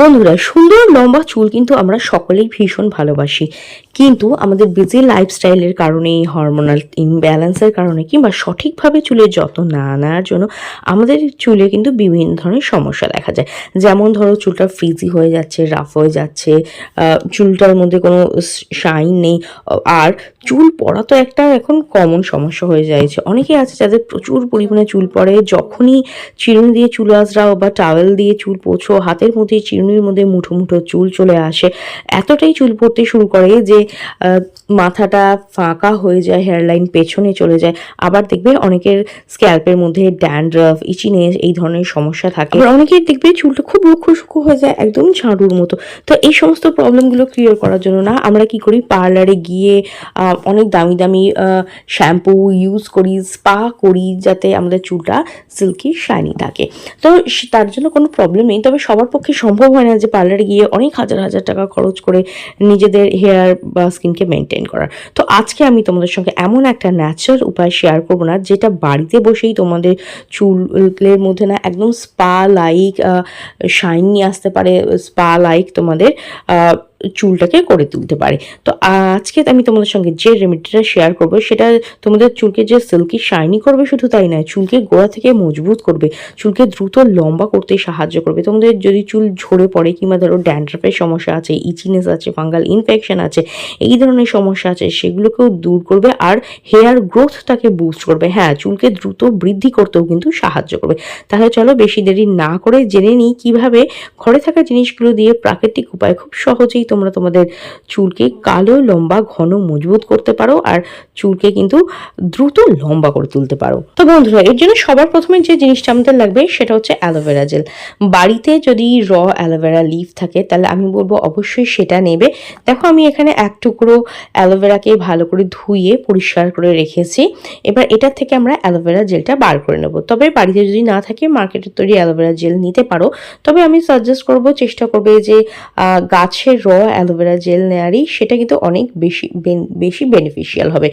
বন্ধুরা, সুন্দর লম্বা চুল কিন্তু আমরা সকলেই ভীষণ ভালোবাসি। কিন্তু আমাদের বিজি লাইফস্টাইলের কারণে হরমোনাল ইমব্যালেন্সের কারণে কিংবা সঠিকভাবে চুলের যত্ন না নেওয়ার জন্য আমাদের চুলে কিন্তু বিভিন্ন ধরনের সমস্যা দেখা যায়। যেমন ধরো, চুলটা ফ্রিজি হয়ে যাচ্ছে রাফ হয়ে যাচ্ছে চুলটার মধ্যে কোনো শাইন নেই, আর চুল পড়া তো একটা এখন কমন সমস্যা হয়ে যাচ্ছে অনেকে আছে যাদের প্রচুর পরিমাণে চুল পড়ে, যখনই চিরুনি দিয়ে চুল আসরাও বা টাওয়েল দিয়ে চুল পোছো, হাতের মধ্যে চিরুনির মধ্যে মুঠো মুঠো চুল চলে আসে। এতটাই চুল পড়তে শুরু করে যে মাথাটা ফাঁকা হয়ে যায় হেয়ারলাইন পেছনে চলে যায়। আবার দেখবে অনেকের স্ক্যাল্পের মধ্যে ড্যান্ড্রাফ ইচিনেস এই ধরনের সমস্যা থাকে। আবার অনেকের দেখবে চুলটা খুব রুক্ষ সূক্ষ্ম হয়ে যায়, একদম ঝাড়ুর মতো। তো এই সমস্ত প্রবলেমগুলো ক্লিয়ার করার জন্য না, আমরা কি করি? পার্লারে গিয়ে অনেক দামি দামি শ্যাম্পু ইউজ করি স্পা করি, যাতে আমাদের চুলটা সিল্কি শাইনি থাকে। তো তার জন্য কোনো প্রবলেম নেই। তবে সবার পক্ষে সম্ভব হয় না যে পার্লারে গিয়ে অনেক হাজার হাজার টাকা খরচ করে নিজেদের হেয়ার বা স্কিনকে মেনটেন করার। তো আজকে আমি তোমাদের সঙ্গে এমন একটা ন্যাচারাল উপায় শেয়ার করব না, যেটা বাড়িতে বসেই তোমাদের চুলের মধ্যে না একদম স্পা লাইক শাইন আসতে পারে স্পা লাইক তোমাদের চুলটাকে করে তুলতে পারে। তো আজকে আমি তোমাদের সঙ্গে যে রেমেডিটা শেয়ার করব, সেটা তোমাদের চুলকে যে সিল্কি শাইনি করবে শুধু তাই নয়, চুলকে গোড়া থেকে মজবুত করবে, চুলকে দ্রুত লম্বা করতে সাহায্য করবে। তোমাদের যদি চুল ঝরে পড়ে কিংবা ধরো ড্যান্ড্রাফের সমস্যা আছে ইচিনেস আছে ফাঙ্গাল ইনফেকশন আছে, এই ধরনের সমস্যা আছে, সেগুলোকেও দূর করবে আর হেয়ার গ্রোথটাকে বুস্ট করবে। হ্যাঁ চুলকে দ্রুত বৃদ্ধি করতেও কিন্তু সাহায্য করবে। তাহলে চলো বেশি দেরি না করে জেনে নিই কীভাবে ঘরে থাকা জিনিসগুলো দিয়ে প্রাকৃতিক উপায় খুব সহজেই তোমরা তোমাদের চুলকে কালো, লম্বা, ঘন, মজবুত করতে পারো আর চুলকে কিন্তু দ্রুত লম্বা করে তুলতে পারো। তো বন্ধুরা, এর জন্য সবার প্রথমে যে জিনিসটা আমাদের লাগবে সেটা হচ্ছে অ্যালোভেরা জেল বাড়িতে যদি র অ্যালোভেরা লিফ থাকে, তাহলে আমি বলব অবশ্যই সেটা নেবে। দেখো আমি এখানে এক টুকরো অ্যালোভেরাকে ভালো করে ধুয়ে পরিষ্কার করে রেখেছি। এবার এটার থেকে আমরা অ্যালোভেরা জেলটা বার করে নেব। তবে বাড়িতে যদি না থাকে মার্কেটের তৈরি অ্যালোভেরা জেল নিতে পারো। তবে আমি সাজেস্ট করব, চেষ্টা করবে যে গাছের র অ্যালোভেরা জেল নেয়ারই, সেটা কিন্তু অনেক বেশি বেশি বেনিফিশিয়াল হবে।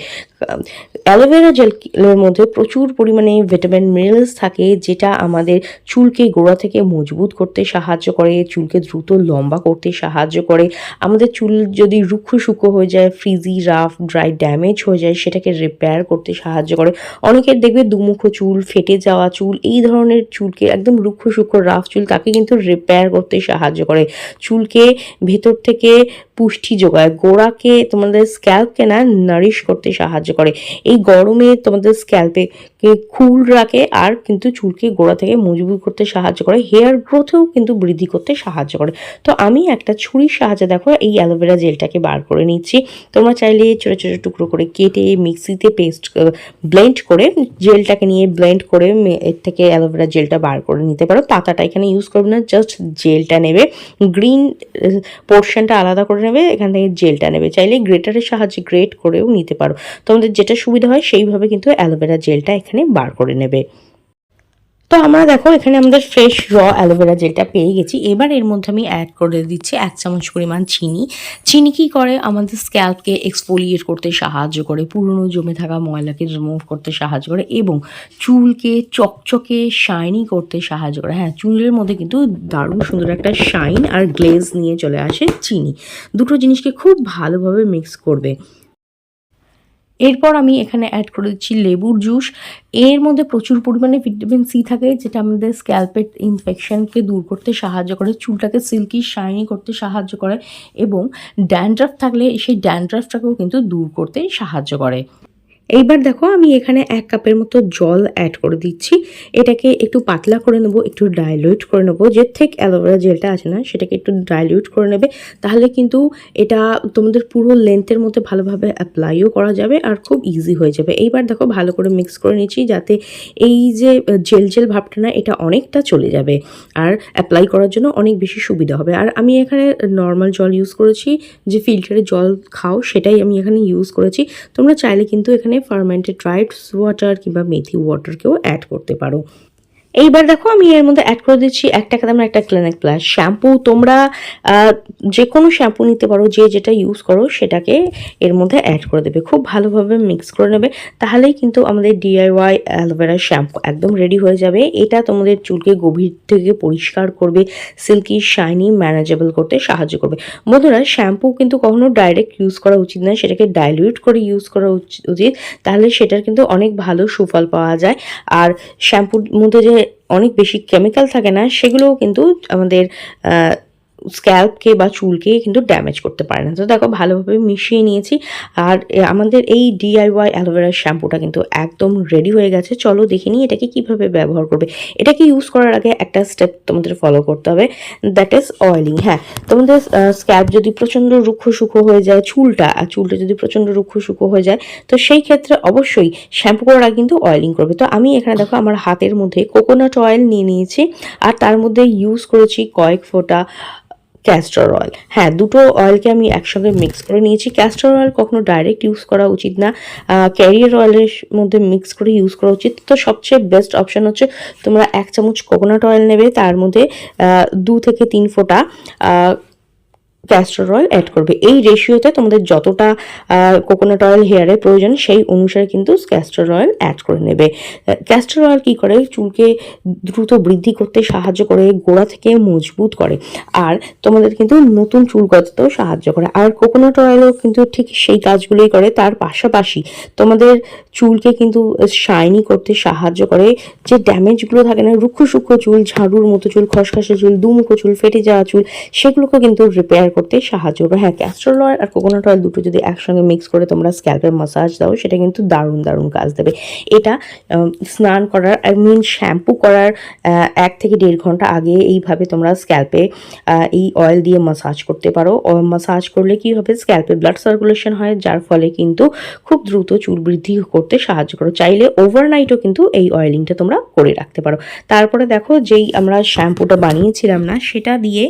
অ্যালোভেরা জেলের মধ্যে প্রচুর পরিমাণে ভিটামিন মিনারেলস থাকে, যেটা আমাদের চুলকে গোড়া থেকে মজবুত করতে সাহায্য করে, চুলকে দ্রুত লম্বা করতে সাহায্য করে। আমাদের চুল যদি রুক্ষ সূক্ষ্ম হয়ে যায় ফ্রিজি রাফ ড্রাই ড্যামেজ হয়ে যায়, সেটাকে রিপেয়ার করতে সাহায্য করে। অনেকের দেখবে দুমুখো চুল, ফেটে যাওয়া চুল, এই ধরনের চুলকে একদম রুক্ষ সূক্ষ্ম রাফ চুল, তাকে কিন্তু রিপেয়ার করতে সাহায্য করে। চুলকে ভেতর থেকে থেকে পুষ্টি যোগায়, গোড়াকে তোমাদের স্ক্যাল্পকে না নারিশ করতে সাহায্য করে। এই গরমে তোমাদের স্ক্যাল্পে কুল রাখে আর কিন্তু চুলকে গোড়া থেকে মজবুত করতে সাহায্য করে হেয়ার গ্রোথেও কিন্তু বৃদ্ধি করতে সাহায্য করে। তো আমি একটা ছুরির সাহায্যে দেখো, এই অ্যালোভেরা জেলটাকে বার করে নিচ্ছি। তোমরা চাইলে ছোটো ছোটো টুকরো করে কেটে মিক্সিতে পেস্ট ব্লেন্ড করে জেলটাকে নিয়ে ব্লেন্ড করে এর থেকে অ্যালোভেরা জেলটা বার করে নিতে পারো। পাতাটা এখানে ইউজ করবে না জাস্ট জেলটা নেবে। গ্রিন পোর্শনটা আলাদা করে নেবে, এখান থেকে জেলটা নেবে। চাইলে গ্রেটারের সাহায্যে গ্রেট করেও নিতে পারো। তোমাদের যেটা সুবিধা হয়, সেইভাবে কিন্তু অ্যালোভেরা জেলটা এখানে বার করে নেবে। তো আমরা দেখো, এখানে আমাদের ফ্রেশ র অ্যালোভেরা জেলটা পেয়ে গেছি। এবার এর মধ্যে আমি অ্যাড করে দিচ্ছি এক চামচ পরিমাণ চিনি। চিনি কি করে? আমাদের স্ক্যাল্পকে এক্সফোলিয়েট করতে সাহায্য করে, পুরনো জমে থাকা ময়লাকে রিমুভ করতে সাহায্য করে এবং চুলকে চকচকে শাইনি করতে সাহায্য করে। হ্যাঁ চুলের মধ্যে কিন্তু দারুণ সুন্দর একটা শাইন আর গ্লেজ নিয়ে চলে আসে চিনি। দুটো জিনিসকে খুব ভালোভাবে মিক্স করবে। এরপর আমি এখানে অ্যাড করে দিচ্ছি লেবুর জুস এর মধ্যে প্রচুর পরিমাণে ভিটামিন সি থাকে, যেটা আমাদের স্ক্যাল্পের ইনফেকশনকে দূর করতে সাহায্য করে, চুলটাকে সিল্কি শাইনি করতে সাহায্য করে এবং ড্যান্ড্রাফ থাকলে সেই ড্যান্ড্রাফটাকেও কিন্তু দূর করতে সাহায্য করে। এইবার দেখো আমি এখানে এক কাপের মতো জল অ্যাড করে দিচ্ছি। এটাকে একটু পাতলা করে নেব, একটু ডাইলিউট করে নেব। যে থেকে অ্যালোভেরা জেলটা আছে না, সেটাকে একটু ডাইলিউট করে নেবে। তাহলে কিন্তু এটা তোমাদের পুরো লেন্থের মধ্যে ভালোভাবে অ্যাপ্লাইও করা যাবে আর খুব ইজি হয়ে যাবে। এইবার দেখো ভালো করে মিক্স করে নিচ্ছি যাতে এই যে জেল জেল ভাবটা না, এটা অনেকটা চলে যাবে। আর অ্যাপ্লাই করার জন্য অনেক বেশি সুবিধা হবে। আর আমি এখানে নর্মাল জল ইউজ করেছি, যে ফিল্টারে জল খাও, সেটাই আমি এখানে ইউজ করেছি। তোমরা চাইলে কিন্তু এখানে ফার্মেন্টেড ড্রাইড ওয়াটার কিংবা মেথি ওয়াটারকেও অ্যাড করতে পারো। এইবার দেখো আমি এর মধ্যে অ্যাড করে দিচ্ছি এক টাকা দামের একটা ক্লিনিক প্লাস শ্যাম্পু তোমরা যে কোনো শ্যাম্পু নিতে পারো, যে যেটা ইউজ করো, সেটাকে এর মধ্যে অ্যাড করে দেবে। খুব ভালোভাবে মিক্স করে নেবে। তাহলেই কিন্তু আমাদের ডিআইওয়াই অ্যালোভেরা শ্যাম্পু একদম রেডি হয়ে যাবে। এটা তোমাদের চুলকে গভীর থেকে পরিষ্কার করবে সিল্কি শাইনি ম্যানেজেবল করতে সাহায্য করবে। বন্ধুরা শ্যাম্পু কিন্তু কখনো ডাইরেক্ট ইউজ করা উচিত নয় সেটাকে ডাইলিউট করে ইউজ করা উচ- উচিত। তাহলে সেটার কিন্তু অনেক ভালো সুফল পাওয়া যায়। আর শ্যাম্পুর মধ্যে যে অনেক বেশি কেমিক্যাল থাকে না সেগুলোও কিন্তু আমাদের স্ক্যাল্পকে বা চুলকে কিন্তু ড্যামেজ করতে পারে না। তো দেখো, ভালোভাবে মিশিয়ে নিয়েছি। আর আমাদের এই ডিআইওয়াই অ্যালোভেরার শ্যাম্পুটা কিন্তু একদম রেডি হয়ে গেছে। চলো দেখে নিই এটাকে কীভাবে ব্যবহার করবে। এটাকে ইউজ করার আগে একটা স্টেপ তোমাদের ফলো করতে হবে। দ্যাট ইজ অয়েলিং হ্যাঁ। তোমাদের স্ক্যাল্প যদি প্রচণ্ড রুক্ষ সুখো হয়ে যায় চুলটা, আর চুলটা যদি প্রচণ্ড রুক্ষ সুখো হয়ে যায়, তো সেই ক্ষেত্রে অবশ্যই শ্যাম্পু করার আগে কিন্তু অয়েলিং করবে। তো আমি এখানে দেখো আমার হাতের মধ্যে কোকোনাট অয়েল নিয়ে নিয়েছি, আর তার মধ্যে ইউজ করেছি কয়েক ফোঁটা ক্যাস্টর অয়েল হ্যাঁ দুটো অয়েলকে আমি একসঙ্গে মিক্স করে নিয়েছি। ক্যাস্টর অয়েল কখনো ডাইরেক্ট ইউজ করা উচিত না। ক্যারিয়ার অয়েলের মধ্যে মিক্স করে ইউজ করা উচিত। তো সবচেয়ে বেস্ট অপশান হচ্ছে তোমরা এক চামচ কোকোনাট অয়েল নেবে। তার মধ্যে দু থেকে তিন ফোঁটা ক্যাস্টর অয়েল অ্যাড করবে। এই রেশিওতে তোমাদের যতটা কোকোনাট অয়েল হেয়ারের প্রয়োজন, সেই অনুসারে কিন্তু ক্যাস্টর অয়েল অ্যাড করে নেবে। ক্যাস্টর অয়েল কী করে? চুলকে দ্রুত বৃদ্ধি করতে সাহায্য করে, গোড়া থেকে মজবুত করে। আর তোমাদের কিন্তু নতুন চুল গজাতেও সাহায্য করে। আর কোকোনাট অয়েলও কিন্তু ঠিক সেই কাজগুলোই করে। তার পাশাপাশি তোমাদের চুলকে কিন্তু শাইনি করতে সাহায্য করে। যে ড্যামেজগুলো থাকে না রুক্ষ সূক্ষ্ম চুল, ঝাড়ুর মতো চুল, খসখসে চুল, দুমুখো চুল, ফেটে যাওয়া চুল, সেগুলোকে কিন্তু রিপেয়ার করতে সাহায্য করবে। হ্যাঁ ক্যাস্টর অয়েল আর কোকোনাট অয়েল দুটো যদি একসঙ্গে মিক্স করে তোমরা স্ক্যাল্পের মাসাজ দাও, সেটা কিন্তু দারুণ দারুণ কাজ দেবে। এটা স্নান করার আই মিন শ্যাম্পু করার এক থেকে দেড় ঘণ্টা আগে এইভাবে তোমরা স্ক্যাল্পে এই অয়েল দিয়ে মাসাজ করতে পারো। মাসাজ করলে কি হবে? স্ক্যাল্পে ব্লাড সার্কুলেশন হয়, যার ফলে কিন্তু খুব দ্রুত চুল বৃদ্ধি করতে সাহায্য করো। চাইলে ওভারনাইটও কিন্তু এই অয়েলিংটা তোমরা করে রাখতে পারো। তারপরে দেখো, যেই আমরা শ্যাম্পুটা বানিয়েছিলাম না, সেটা দিয়ে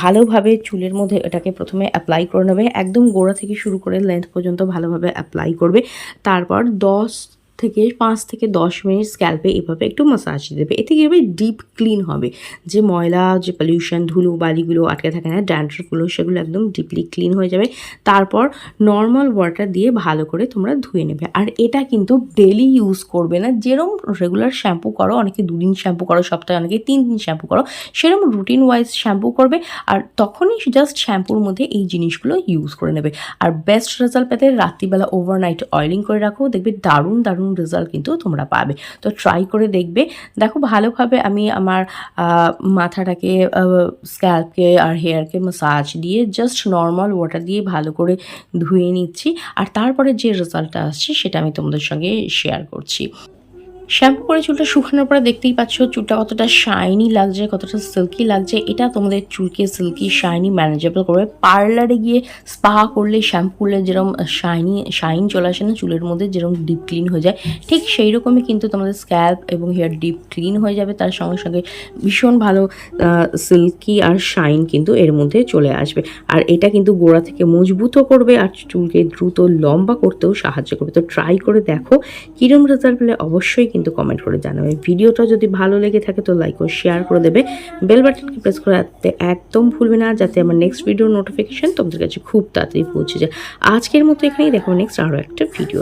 ভালোভাবে চুলের মধ্যে এটাকে প্রথমে অ্যাপ্লাই করে নেবে। একদম গোড়া থেকে শুরু করে লেন্থ পর্যন্ত ভালোভাবে অ্যাপ্লাই করবে। তারপর দশ থেকে পাঁচ থেকে দশ মিনিট স্ক্যাল্পে এভাবে একটু মাসাজ দেবে। এতে কী হবে? ডিপ ক্লিন হবে। যে ময়লা, যে পলিউশন ধুলো, বালিগুলো আটকে থাকে না ড্যান্ড্রফগুলো সেগুলো একদম ডিপলি ক্লিন হয়ে যাবে। তারপর নর্মাল ওয়াটার দিয়ে ভালো করে তোমরা ধুয়ে নেবে। আর এটা কিন্তু ডেলি ইউজ করবে না। যেরকম রেগুলার শ্যাম্পু করো, অনেকে দুদিন শ্যাম্পু করো, সপ্তাহে অনেকে তিন দিন শ্যাম্পু করো সেরকম রুটিন ওয়াইজ শ্যাম্পু করবে আর তখনই জাস্ট শ্যাম্পুর মধ্যে এই জিনিসগুলো ইউজ করে নেবে। আর বেস্ট রেজাল্ট পেতে রাত্রিবেলা ওভারনাইট অয়েলিং করে রাখো। দেখবে দারুণ দারুণ রেজাল্ট কিন্তু তোমরা পাবে। তো ট্রাই করে দেখবে। দেখো ভালোভাবে আমি আমার মাথাটাকে স্ক্যাল্পকে আর হেয়ারকে মাসাজ দিয়ে জাস্ট নর্মাল ওয়াটার দিয়ে ভালো করে ধুয়ে নিচ্ছি। আর তারপরে যে রেজাল্টটা আসছে সেটা আমি তোমাদের সঙ্গে শেয়ার করছি। শ্যাম্পু করে চুলটা শুকানোর পরে দেখতেই পাচ্ছ চুলটা কতটা শাইনি লাগছে, কতটা সিল্কি লাগছে। এটা তোমাদের চুলকে সিল্কি শাইনি ম্যানেজেবল করবে। পার্লারে গিয়ে স্পা করলে শ্যাম্পু করলে যেরকম শাইনি শাইন চলে আসে না, চুলের মধ্যে যেরকম ডিপ ক্লিন হয়ে যায়, ঠিক সেই রকমই কিন্তু তোমাদের স্ক্যাল্প এবং হেয়ার ডিপ ক্লিন হয়ে যাবে। তার সঙ্গে সঙ্গে ভীষণ ভালো সিল্কি আর শাইন কিন্তু এর মধ্যে চলে আসবে। আর এটা কিন্তু গোড়া থেকে মজবুতও করবে আর চুলকে দ্রুত লম্বা করতেও সাহায্য করবে। তো ট্রাই করে দেখো, কিরম রেজাল্ট পেলে অবশ্যই কিন্তু কমেন্ট করে জানাবে। ভিডিওটা যদি ভালো লেগে থাকে তো লাইক ও শেয়ার করে দেবে। বেল বাটনকে প্রেস করে রাখতে একদম ভুলবে না, যাতে আমার নেক্সট ভিডিওর নোটিফিকেশান তোমাদের কাছে খুব তাড়াতাড়ি পৌঁছে যায়। আজকের মতো এখানেই, দেখো নেক্সট আরও একটা ভিডিও